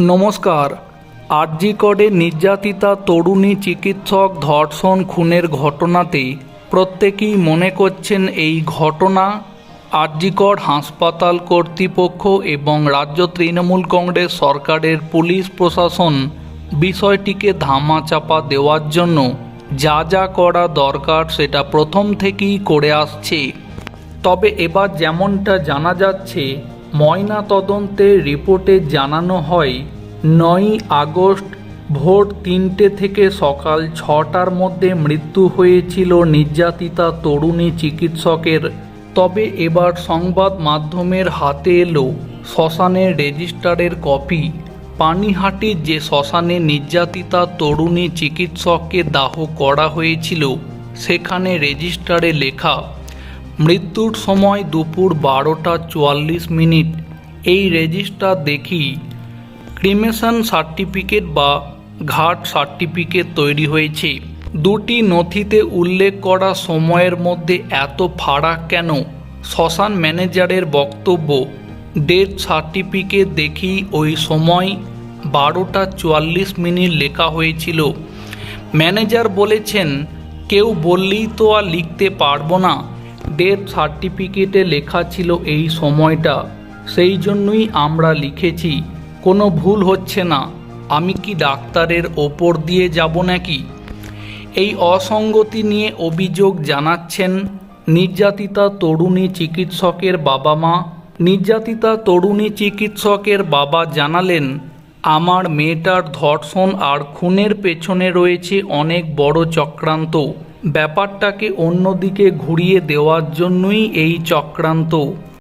নমস্কার। আরজিকরে নির্যাতিতা তরুণী চিকিৎসক ধর্ষণ খুনের ঘটনাতে প্রত্যেকেই মনে করছেন এই ঘটনা। আরজিকর হাসপাতাল কর্তৃপক্ষ এবং রাজ্য তৃণমূল কংগ্রেস সরকারের পুলিশ প্রশাসন বিষয়টিকে ধামাচাপা দেওয়ার জন্য যা যা করা দরকার সেটা প্রথম থেকেই করে আসছে। তবে এবার যেমনটা জানা যাচ্ছে ময়না তদন্তের রিপোর্টে জানানো হয়, নয়ই আগস্ট ভোর তিনটে থেকে সকাল ছটার মধ্যে মৃত্যু হয়েছিল নির্যাতিতা তরুণী চিকিৎসকের। তবে এবার সংবাদ মাধ্যমের হাতে এলো শ্মশানের রেজিস্টারের কপি। পানিহাটির যে শ্মশানে নির্যাতিতা তরুণী চিকিৎসককে দাহ করা হয়েছিল, সেখানে রেজিস্টারে লেখা মৃত্যুর সময় দুপুর বারোটা চুয়াল্লিশ মিনিট। এই রেজিস্টার দেখি ক্রিমেশন সার্টিফিকেট বা ঘাট সার্টিফিকেট তৈরি হয়েছে। দুটি নথিতে উল্লেখ করা সময়ের মধ্যে এত ফারাক কেন? শ্মশান ম্যানেজারের বক্তব্য, ডেথ সার্টিফিকেট দেখি ওই সময় বারোটা চুয়াল্লিশ মিনিট লেখা হয়েছিল। ম্যানেজার বলেছেন, কেউ বললেই তো আর লিখতে পারব না। ডেথ সার্টিফিকেটে লেখা ছিল এই সময়টা। সেই জন্যই আমরা লিখেছি, কোনো ভুল হচ্ছে না, আমি কি ডাক্তারের ওপর দিয়ে যাব নাকি? এই অসঙ্গতি নিয়ে অভিযোগ জানাচ্ছেন নির্যাতিতা তরুণী চিকিৎসকের বাবা মা। নির্যাতিতা তরুণী চিকিৎসকের বাবা জানালেন, আমার মেয়েটার ধর্ষণ আর খুনের পেছনে রয়েছে অনেক বড় চক্রান্ত। ব্যাপারটাকে অন্যদিকে ঘুরিয়ে দেওয়ার জন্যই এই চক্রান্ত।